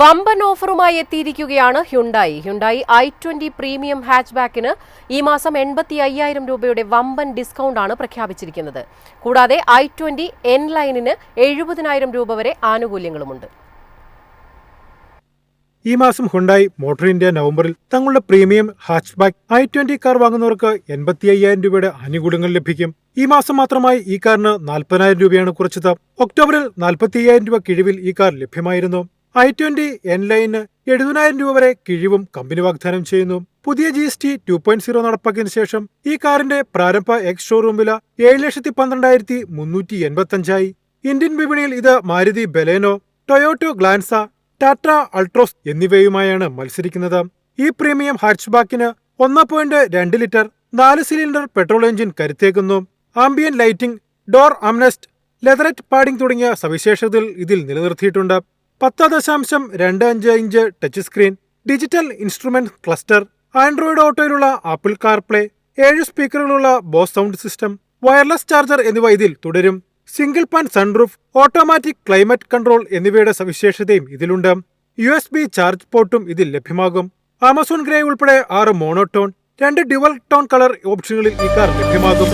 വമ്പൻ ഓഫറുമായി എത്തിയിരിക്കുകയാണ് Hyundai. Hyundai I twenty premium ഹാച്ച്ബാക്കിന് ഈ മാസം എൺപത്തി അയ്യായിരം രൂപയുടെ വമ്പൻ ഡിസ്കൗണ്ട് ആണ് പ്രഖ്യാപിച്ചിരിക്കുന്നത്. കൂടാതെ ഐ ട്വന്റി എൻ ലൈനിന് എഴുപതിനായിരം രൂപ വരെ ആനുകൂല്യങ്ങളുമുണ്ട്. ഈ മാസം ഹുണ്ടായി മോട്ടോർ ഇന്ത്യ നവംബറിൽ തങ്ങളുടെ premium hatchback I twenty car വാങ്ങുന്നവർക്ക് എൺപത്തി അയ്യായിരം രൂപയുടെ ആനുകൂല്യങ്ങൾ ലഭിക്കും. ഈ മാസം മാത്രമായി ഈ കാറിന് നാൽപ്പതിനായിരം രൂപയാണ് കുറച്ചത്. ഒക്ടോബറിൽ നാൽപ്പത്തി അയ്യായിരം രൂപ കിഴിവിൽ ഈ കാർ ലഭ്യമായിരുന്നു. ഐ ട്വന്റി എൻ ലൈന് എഴുപതിനായിരം രൂപ വരെ കിഴിവും കമ്പനി വാഗ്ദാനം ചെയ്യുന്നു. പുതിയ G S T two point zero നടപ്പാക്കിയതിനു ശേഷം ഈ കാറിന്റെ പ്രാരംഭ എക്സ് ഷോറൂം വില ഏഴ് ലക്ഷത്തി പന്ത്രണ്ടായിരത്തി മുന്നൂറ്റി എൺപത്തി അഞ്ചായി ഇന്ത്യൻ വിപണിയിൽ ഇത് Maruti Baleno Toyota Glanza Tata Altroz എന്നിവയുമായാണ് മത്സരിക്കുന്നത്. ഈ പ്രീമിയം ഹാച്ച്ബാക്കിന് ഒന്ന് പോയിന്റ് രണ്ട് ലിറ്റർ നാല് cylinder petrol engine കരുത്തേക്കുന്നു ambient lighting door armrest leatherette padding തുടങ്ങിയ സവിശേഷതകൾ ഇതിൽ നിലനിർത്തിയിട്ടുണ്ട്. പത്ത് ദശാംശം രണ്ട് അഞ്ച് inch touch screen digital instrument cluster Android ഓട്ടോയിലുള്ള Apple CarPlay ഏഴ് സ്പീക്കറുകളുള്ള Bose sound system wireless charger എന്നിവ ഇതിൽ തുടരും. Single pane sunroof automatic climate control എന്നിവയുടെ സവിശേഷതയും ഇതിലുണ്ട്. യു എസ് ബി ചാർജ് പോർട്ടും ഇതിൽ ലഭ്യമാകും. ആമസോൺ ഗ്രേ ഉൾപ്പെടെ ആറ് മോണോടോൺ രണ്ട് ഡ്യുവൽ ടോൺ കളർ ഓപ്ഷനുകളിൽ ഈ കാർ ലഭ്യമാകും.